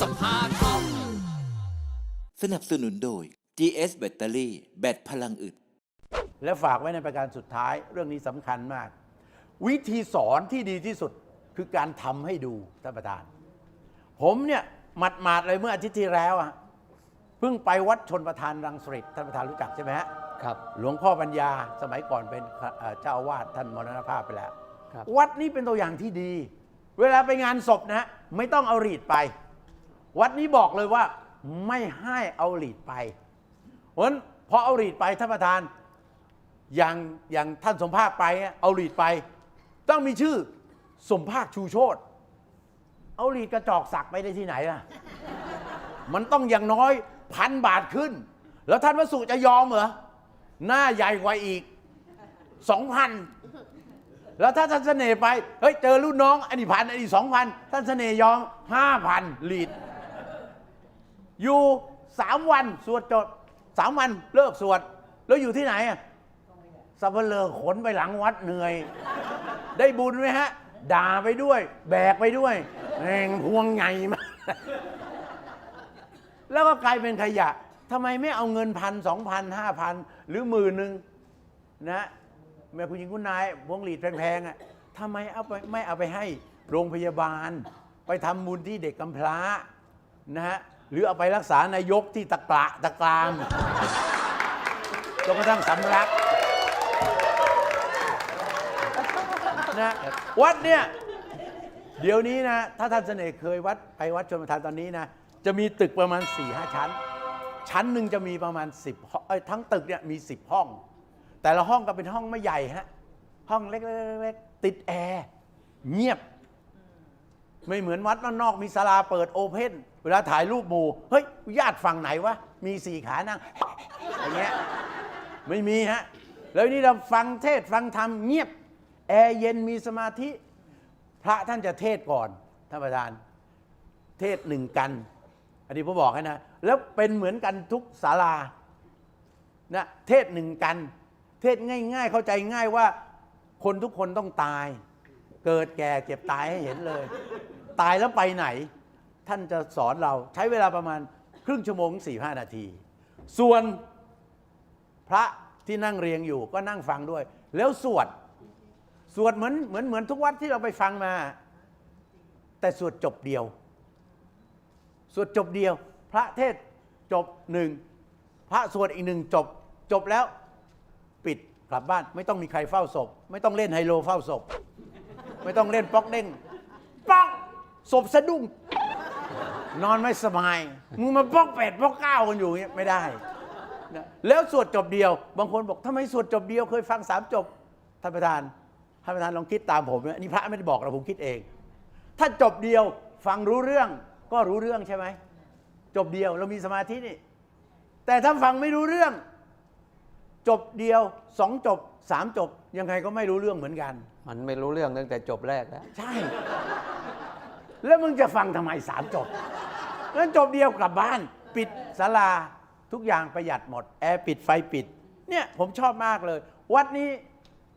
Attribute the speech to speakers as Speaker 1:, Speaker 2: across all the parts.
Speaker 1: สภาธรรม
Speaker 2: สนับสนุนโดย GS แบตเตอรี่แบตพลังอึด
Speaker 3: และฝากไว้ในประการสุดท้ายเรื่องนี้สำคัญมาก วิธีสอนที่ดีที่สุดคือการทำให้ดูท่านประธาน ผมเนี่ยหมัดหมาดๆเลยเมื่ออาทิตย์ที่แล้วอะเพิ่งไปวัดชนประธานรังสฤษท่านประธานรู้จักใช่ไหมฮะ
Speaker 4: ครับ
Speaker 3: หลวงพ่อปัญญาสมัยก่อนเป็นเอ่อเจ้าอาวาสท่านมรณภาพไปแล้ว
Speaker 4: ครับ
Speaker 3: วัดนี้เป็นตัวอย่างที่ดี เวลาไปงานศพนะฮะไม่ต้องเอาหลีดไป วัดนี้บอกเลยว่าไม่ให้เอาหลีดไปเพราะฉะนั้นพอเอาหลีดไปท่านประธานอย่างอย่างท่านสมภาคไปเอาหลีดไป ต้องมีชื่อสมภาคชูโชตเอาหลีดกระจอกสักไปได้ที่ไหนล่ะ มันต้องอย่างน้อยพันบาทขึ้น แล้วท่านวสุจะยอมเหรอหน้าใหญ่กว่าอีกสองพันแล้วถ้าท่านเสน่ห์ไป เฮ้ย เจอรุ่นน้องอันนี้พันอันนี้สองพันท่านเสน่ห์ยอมห้าพันลีด อยู่สามวันสวดจบสามวันเลิกสวด แล้วอยู่ที่ไหนอะสับเปลือขนไปหลังวัดเหนื่อย ได้บุญไหมฮะ ด่าไปด้วย แบกไปด้วยแม่งพวงไงมากแล้วก็กลายเป็นขยะทำไมไม่เอาเงินพันสองพันห้าพันหรือหมื่นหนึ่งนะแม่คุณหญิงคุณนาย พวงหลีดแพงๆอะทำไมเอาไปไม่เอาไปให้โรงพยาบาล ไปทำบุญที่เด็กกำพร้านะฮะ หรือเอาไปรักษานายกที่ตะกระตะกรามจนกระทั่งสำลักนะวัดเนี่ย เดี๋ยวนี้นะ ถ้าท่านเสน่ห์เคยวัดไปวัดชนประทานตอนนี้นะ จะมีตึกประมาณ4ี่ห้าชั้น ชั้นหนึ่งจะมีประมาณ 10ห้องทั้งตึกเนี่ยมี 10 ห้อง แต่ละห้องก็เป็นห้องไม่ใหญ่ฮะ ห้องเล็กๆติดแอร์ เงียบ ไม่เหมือนวัดนอกมีศาลาเปิดโอเพ่น เวลาถ่ายรูปหมู่เฮ้ยญาติฝั่งไหนวะมีสี่ขานั่งอย่างเงี้ยไม่มีฮะแล้วนี่เราฟังเทศฟังธรรมเงียบแอร์เย็นมีสมาธิ พระท่านจะเทศก่อนท่านประธาน เทศหนึ่งกัน อันนี้ผมบอกให้นะแล้วเป็นเหมือนกันทุกศาลานะเทศหนึ่งกัน เทศง่าย ๆ เข้าใจง่ายว่า คนทุกคนต้องตาย เกิดแก่เจ็บตายให้เห็นเลย ตายแล้วไปไหน ท่านจะสอนเราใช้เวลาประมาณครึ่งชั่วโมงสี่ห้านาที ส่วนพระที่นั่งเรียงอยู่ก็นั่งฟังด้วย แล้วสวด สวดเหมือนเหมือนเหมือนทุกวัดที่เราไปฟังมา แต่สวดจบเดียว สวดจบเดียว พระเทศจบหนึ่งพระสวดอีกหนึ่งจบ จบแล้วปิดกลับบ้าน ไม่ต้องมีใครเฝ้าศพ ไม่ต้องเล่นไฮโลเฝ้าศพ ไม่ต้องเล่นป๊อกเด้งป๊อกศพสะดุ้ง นอนไม่สบาย มึงมาป๊อกแปดป๊อกเก้ากันอยู่อย่างเงี้ยไม่ได้นะแล้วสวดจบเดียว บางคนบอกทำไมสวดจบเดียวเคยฟังสามจบท่านประธานท่านประธานลองคิดตามผมนะนี่พระไม่ได้บอกเราผมคิดเอง ถ้าจบเดียวฟังรู้เรื่องก็รู้เรื่องใช่ไหมจบเดียวเรามีสมาธินี่ แต่ถ้าฟังไม่รู้เรื่อง จบเดียวสองจบสามจบ ยังไงก็ไม่รู้เรื่องเหมือนกัน
Speaker 4: มันไม่รู้เรื่องตั้งแต่จบแรกแล้ว
Speaker 3: ใช่ แล้วมึงจะฟังทำไมสามจบงั้นจบเดียวกลับบ้าน ปิดศาลาทุกอย่างประหยัดหมด แอร์ปิดไฟปิด เนี่ยผมชอบมากเลย วัดนี้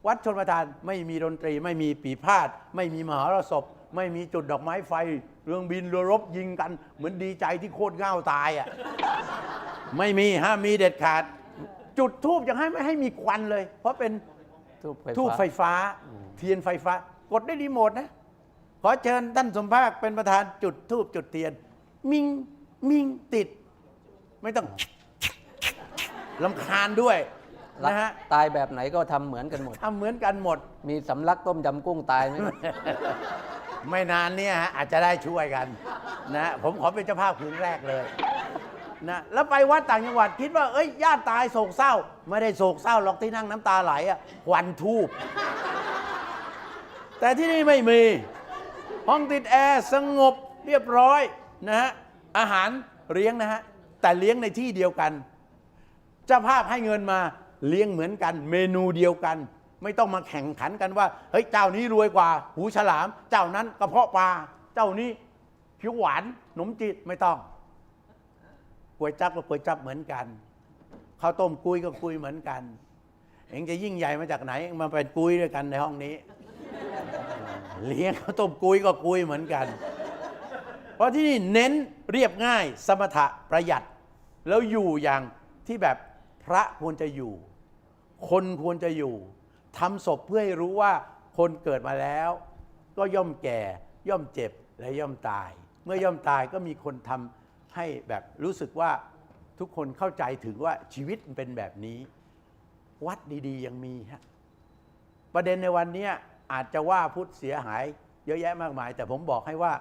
Speaker 3: วัดชนประทานไม่มีดนตรี ไม่มีปีพาด ไม่มีมหรสพ ไม่มีจุดดอกไม้ไฟ เรื่องบินเรือรบยิงกัน เหมือนดีใจที่โคตรเง่าตายอะไม่มีห้ามมีเด็ดขาด จุดทูบยังให้ไม่ให้มีควันเลย เพราะเป็น
Speaker 4: ทูบไฟ
Speaker 3: ทูบ
Speaker 4: ฟ้า
Speaker 3: ไฟฟ้า เทียนไฟฟ้ากดได้รีโมทนะ ขอเชิญท่านสมภาคเป็นประธานจุดทูบจุดเทียน มิงมิงติด ไม่ต้องลำคาญด้วยนะฮะ
Speaker 4: ตายแบบไหนก็ทำเหมือนกันหมด
Speaker 3: ทำเหมือนกันหมด
Speaker 4: มีสำลักต้มยำกุ้งตายไหม
Speaker 3: ไม่นานเนี่ยฮะอาจจะได้ช่วยกันนะผมขอเป็นเจ้าภาพคืนแรกเลยนะแล้วไปวัดต่างจังหวัดคิดว่าเอ้ยญาติตายโศกเศร้า ไม่ได้โศกเศร้าหรอกที่นั่งน้ำตาไหลอะควันทูบแต่ที่นี่ไม่มี ห้องติดแอร์สงบเรียบร้อยนะฮะอาหารเลี้ยงนะฮะแต่เลี้ยงในที่เดียวกันเจ้าภาพให้เงินมาเลี้ยงเหมือนกัน เมนูเดียวกัน ไม่ต้องมาแข่งขันกันว่าเฮ้ยเจ้านี้รวยกว่า หูฉลาม เจ้านั้นกระเพาะปลาเจ้านี้ผิวหวานขนมจีบไม่ต้องก๋วยจับก็ก๋วยจับเหมือนกันข้าวต้มกุยก็กุยเหมือนกันเองจะยิ่งใหญ่มาจากไหนมาเป็นกุยด้วยกันในห้องนี้ เลี้ยงข้าวต้มกุยก็กุยเหมือนกัน เพราะที่นี่เน้นเรียบง่ายสมถะประหยัด แล้วอยู่อย่างที่แบบพระควรจะอยู่ คนควรจะอยู่ทำศพเพื่อให้รู้ว่าคนเกิดมาแล้ว ก็ย่อมแก่ย่อมเจ็บและย่อมตาย เมื่อย่อมตายก็มีคนทำให้แบบรู้สึกว่าทุกคนเข้าใจถึงว่าชีวิตมันเป็นแบบนี้ วัดดี ๆ ยังมีฮะประเด็นในวันเนี้ย อาจจะว่าพุทธเสียหายเยอะแยะมากมาย แต่ผมบอกให้ว่า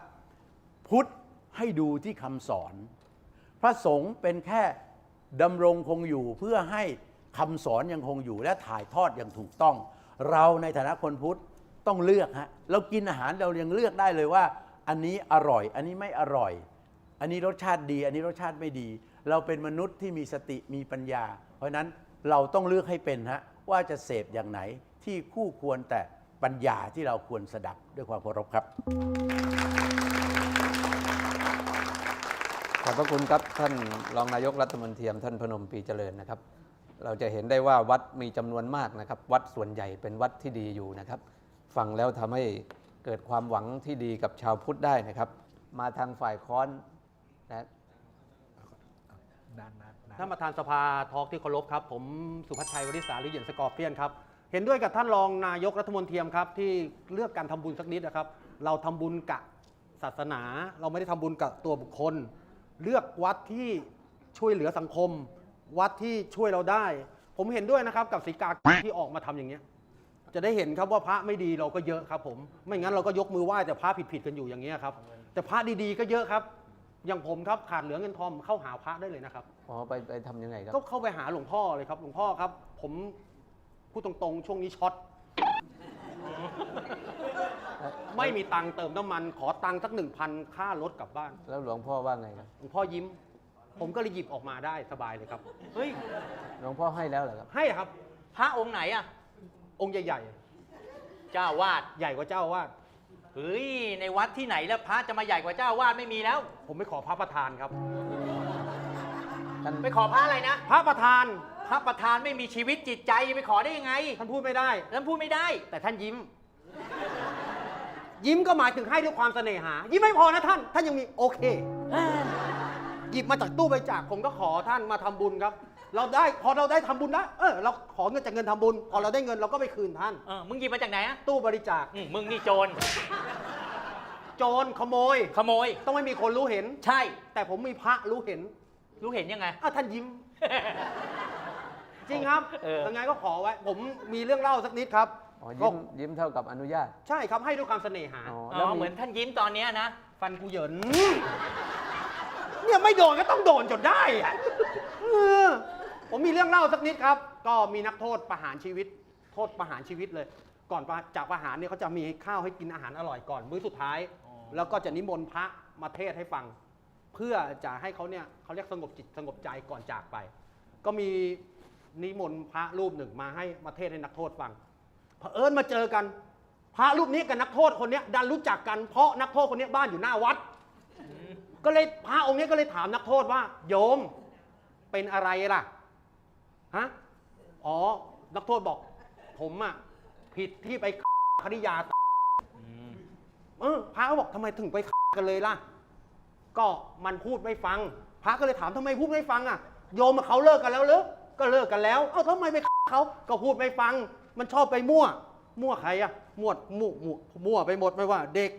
Speaker 3: พุทธให้ดูที่คำสอน พระสงฆ์เป็นแค่ดำรงคงอยู่เพื่อให้คำสอนยังคงอยู่และถ่ายทอดอย่างถูกต้อง เราในฐานะคนพุทธต้องเลือกฮะเรากินอาหารเรายังเลือกได้เลยว่า อันนี้อร่อย อันนี้ไม่อร่อย อันนี้รสชาติดี อันนี้รสชาติไม่ดี เราเป็นมนุษย์ที่มีสติมีปัญญา เพราะฉะนั้นเราต้องเลือกให้เป็นฮะว่าจะเสพอย่างไหนที่คู่ควรแต่ ปัญญาที่เราควรสดับด้วยความเคารพครับ
Speaker 4: ขอบพระคุณครับท่านรองนายกรัฐมนตรีท่านพนมปรีเจริญนะครับ เราจะเห็นได้ว่าวัดมีจำนวนมากนะครับ วัดส่วนใหญ่เป็นวัดที่ดีอยู่นะครับ ฟังแล้วทำให้เกิดความหวังที่ดีกับชาวพุทธได้นะครับ มาทางฝ่ายค้อนนะ
Speaker 1: ท่านประธานสภาทอล์กที่เคารพครับ ผมสุพัชชัยวริษาหรือเหยียนสกอร์เปียนครับ เห็นด้วยกับท่านรองนายกรัฐมนตรีครับที่เลือกการทำบุญสักนิดนะครับ เราทำบุญกับศาสนา เราไม่ได้ทำบุญกับตัวบุคคล เลือกวัดที่ช่วยเหลือสังคม วัดที่ช่วยเราได้ ผมเห็นด้วยนะครับกับสีกาที่ออกมาทำอย่างเงี้ย จะได้เห็นครับว่าพระไม่ดีเราก็เยอะครับ ผม ไม่งั้นเราก็ยกมือไหว้แต่พระผิดๆกันอยู่อย่างเงี้ยครับ แต่พระดีๆก็เยอะครับอย่างผมครับขาดเหลือเงินทองเข้าหาพระได้เลยนะครับ
Speaker 4: อ๋อไปไปทำยังไงครับ
Speaker 1: ก็เข้าไปหาหลวงพ่อเลยครับ หลวงพ่อครับ ผม พูดตรงๆ ช่วงนี้ช็อต ไม่มีตังค์เติมน้ำมัน ขอตังค์สักหนึ่งพันค่ารถกลับบ้าน
Speaker 4: แล้วหลวงพ่อว่าไงครับ
Speaker 1: หลวงพ่อยิ้ม ผมก็เลยหยิบออกมาได้สบายเลยครับ
Speaker 5: เฮ้ย
Speaker 4: หลวงพ่อให้แล้วเหรอครับ
Speaker 1: ให้ครับ
Speaker 5: พระองค์ไหนอะ
Speaker 1: องค์ใหญ่
Speaker 5: เจ้าวาด
Speaker 1: ๆ ใหญ่กว่าเจ้าอาวาด
Speaker 5: เฮ้ย ในวัดที่ไหนแล้วพระจะมาใหญ่กว่าเจ้าวาดไม่มีแล้ว
Speaker 1: ผมไปขอพระประธานครับ
Speaker 4: ท่าน
Speaker 5: ไปขอพระอะไรนะ
Speaker 1: พระประธาน
Speaker 5: พระประธานไม่มีชีวิตจิตใจไปขอได้ยังไง
Speaker 1: ท่านพูดไม่ได้
Speaker 5: แล้วพูดไม่ได้
Speaker 1: แต่ท่านยิ้ม ยิ้มก็หมายถึงให้ด้วยความเสน่หา ยิ้มไม่พอนะท่าน ท่านยังมีโอเค หยิบมาจากตู้บริจาคผมก็ขอท่านมาทำบุญครับ เราได้พอเราได้ทำบุญนะเออเราขอเงินจากเงินทำบุญ พอเราได้เงินเราก็ไปคืนท่าน
Speaker 5: เออมึงหยิบมาจากไหนอะ
Speaker 1: ตู้บริจาค
Speaker 5: อืมมึงนี่โจร
Speaker 1: โจรขโมย
Speaker 5: ขโมย
Speaker 1: ต้องไม่มีคนรู้เห็น
Speaker 5: ใช่
Speaker 1: แต่ผมมีพระรู้เห็น
Speaker 5: รู้เห็นยังไง
Speaker 1: อ้าวท่านยิ้ม จริงครับ
Speaker 5: เออ
Speaker 1: ยังไงก็ขอไว้ ผมมีเรื่องเล่าสักนิดครับ
Speaker 4: อ๋อ
Speaker 1: ก็
Speaker 4: ยิ้มยิ้มเท่ากับอนุญาต
Speaker 1: ใช่ครับให้ด้วยความเสน่หา
Speaker 4: อ๋อ
Speaker 5: อ๋
Speaker 4: แล้ว
Speaker 5: อ
Speaker 4: มี
Speaker 5: เหมือนท่านยิ้มตอนเนี้ยนะ
Speaker 1: ฟันกูเหยิน เนี่ยไม่โดนก็ต้องโดนจนได้อะเออผมมีเรื่องเล่าสักนิดครับ ก็มีนักโทษประหารชีวิต โทษประหารชีวิตเลย ก่อนจากประหารเนี่ยเขาจะมีข้าวให้กินอาหารอร่อยก่อนมื้อสุดท้าย แล้วก็จะนิมนต์พระมาเทศน์ให้ฟัง เพื่อจะให้เขาเนี่ยเขาเรียกสงบจิตสงบใจก่อนจากไป ก็มี นิมนต์พระรูปหนึ่งมาให้มาเทศน์ให้นักโทษฟังเผอิญมาเจอกัน พระรูปนี้กับนักโทษคนเนี้ยดันรู้จักกันเพราะนักโทษคนเนี้ยบ้านอยู่หน้าวัด ก็เลยพระองค์เนี้ยก็เลยถามนักโทษว่า โยมเป็นอะไรล่ะฮะอ๋อ นักโทษบอก ผมอะผิดที่ไปคดียาเออพระก็บอกทำไมถึงไปกันเลยล่ะ ก็มันพูดไม่ฟัง พระก็เลยถามทำไมพูดไม่ฟังอะ โยมกับเขาเลิกกันแล้วเหรือ ก็เลิกกันแล้ว เอ้าทำไมไปเขาก็พูดไม่ฟัง มันชอบไปมั่ว มั่วใครอะมั่วมั่วมั่วมั่วไปหมดไม่ว่า เด็ก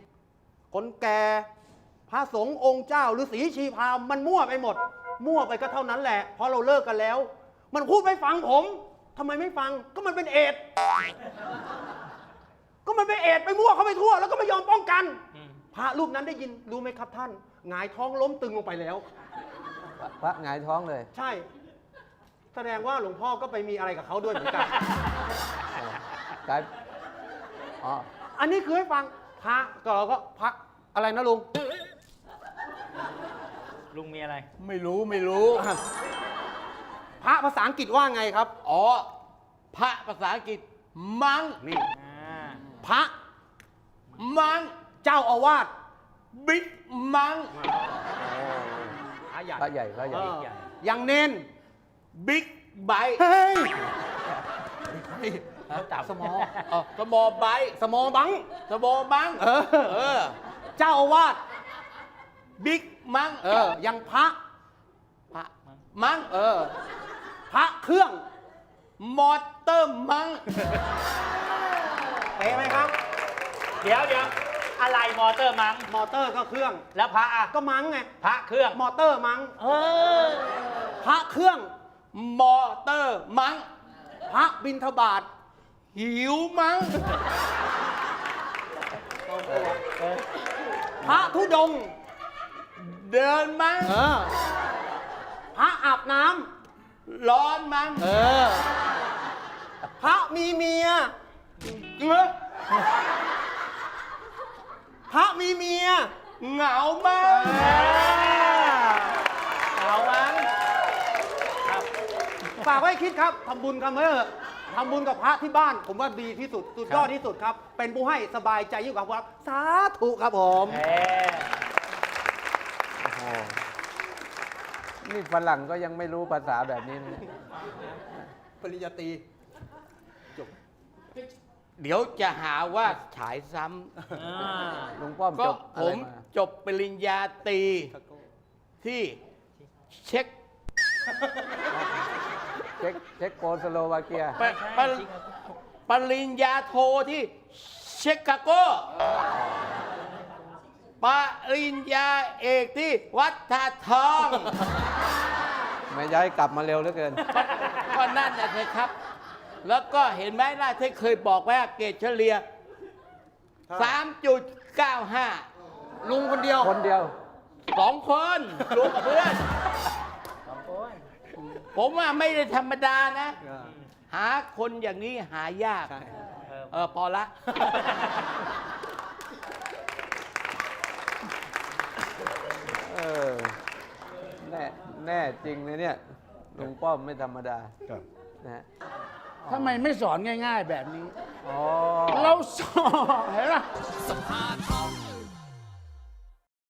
Speaker 1: คนแก่พระสงฆ์องค์เจ้าหรือสีชีพรามมันมั่วไปหมด มั่วไปก็เท่านั้นแหละเพราะเราเลิกกันแล้ว มันพูดไม่ฟังผมทำไมไม่ฟังก็มันเป็นเอดส์ก็มันเป็นเอดส์ไปมั่วเขาไปทั่ว แล้วก็ไม่ยอมป้องกัน
Speaker 5: อืม
Speaker 1: พระรูปนั้นได้ยินรู้ไหมครับท่านหงายท้องล้มตึงลงไปแล้ว
Speaker 4: พระหงายท้องเลย
Speaker 1: ใช่ แสดงว่าหลวงพ่อก็ไปมีอะไรกับเขาด้วยเหมือนกัน
Speaker 4: กลายอ๋อ
Speaker 1: อันนี้คือให้ฟังพระก็เราก็พระอะไรนะลุง
Speaker 5: ลุงมีอะไร
Speaker 3: ไม่รู้ไม่รู้
Speaker 1: พระภาษาอังกฤษว่าไงครับ
Speaker 3: อ๋อ พระภาษาอังกฤษ มัง
Speaker 1: นี่
Speaker 5: อ่า
Speaker 1: พระ
Speaker 3: มัง
Speaker 1: เจ้าอาวาส
Speaker 3: บิ๊กมัง
Speaker 1: พระใหญ่
Speaker 4: พระใหญ่พระใหญ่
Speaker 1: เออยังเน้น
Speaker 3: บิ๊กไบค์
Speaker 1: เฮ้ย
Speaker 5: เขาจับ
Speaker 1: สมอ
Speaker 3: อ๋อสมอไบค์
Speaker 1: สมอบัง
Speaker 3: สมอบัง
Speaker 1: เออ
Speaker 3: เออ
Speaker 1: เจ้าอาวาส
Speaker 6: บิ๊กมัง
Speaker 1: เออ ยังพระ
Speaker 6: พระมัง
Speaker 1: เออ พระเครื่อง
Speaker 6: มอเตอร์มัง
Speaker 1: เป๊ะไหมครับ
Speaker 5: เดี๋ยวเดี๋ยวอะไรมอเตอร์มัง
Speaker 1: มอเตอร์ก็เครื่อง
Speaker 5: แล้วพระอะ
Speaker 1: ก็มั้งไง
Speaker 5: พระเครื่อง
Speaker 1: มอเตอร์มั้ง
Speaker 5: เออ
Speaker 1: พระเครื่อง
Speaker 6: มอเตอร์มัง
Speaker 1: พระบินทบาท
Speaker 6: หิวมัง
Speaker 1: พระธุดงค์
Speaker 6: เดินมัง
Speaker 1: เออ พระอาบน้
Speaker 6: ร้อนมังำ
Speaker 1: เออ พระมีเมีย
Speaker 6: เงอะ
Speaker 1: พระมีเมีย
Speaker 6: เหงามัง
Speaker 1: เอามั้ง ฝากไว้คิดครับทำบุญกันเถอะทำบุญกับพระที่บ้าน ผมว่าดีที่สุดสุดยอดที่สุดครับ เป็นผู้ให้สบายใจยิ่งกว่าวัดสาธุครับผม
Speaker 5: เออ
Speaker 4: โอ้โหนี่ฝรั่งก็ยังไม่รู้ภาษาแบบนี้นะ
Speaker 1: ปริญญาตรี
Speaker 6: เดี๋ยวจะหาว่าฉายซ้
Speaker 5: อ่า
Speaker 4: ลุงป้อมำ
Speaker 6: ก็
Speaker 4: จบ
Speaker 6: ผ
Speaker 4: อะไร
Speaker 6: ม
Speaker 4: มา
Speaker 6: จบปริญญาตรีที่เช็ค
Speaker 4: เช็คเช็คโกสโลวาเกีย
Speaker 6: ปะปะปริญญาโทที่เชคาโกปริญญาเอกที่วัดท่าทอง
Speaker 4: ไม่ย้ายกลับมาเร็วเหลือเกิน
Speaker 6: ก็นั่นนะเถอะครับ แล้วก็เห็นไหมล่ะที่เคยบอกว่าเกรดเฉลี่ย 3.95
Speaker 1: ลุงคนเดียว
Speaker 4: คนเดียว
Speaker 6: สองคนรวมกับเพื่อน ผมว่าไม่ได้ธรรมดานะหาคนอย่างนี้หายาก
Speaker 1: ใช่
Speaker 6: เออพอละ
Speaker 4: เออแน่แน่จริงเลยเนี่ยลุงป้อมไม่ธรรมดานะฮะ
Speaker 7: ทำไมไม่สอนง่าย ๆ แบบนี้
Speaker 4: อ๋อ
Speaker 7: เราสอนเห็นไหม
Speaker 8: สภาทอง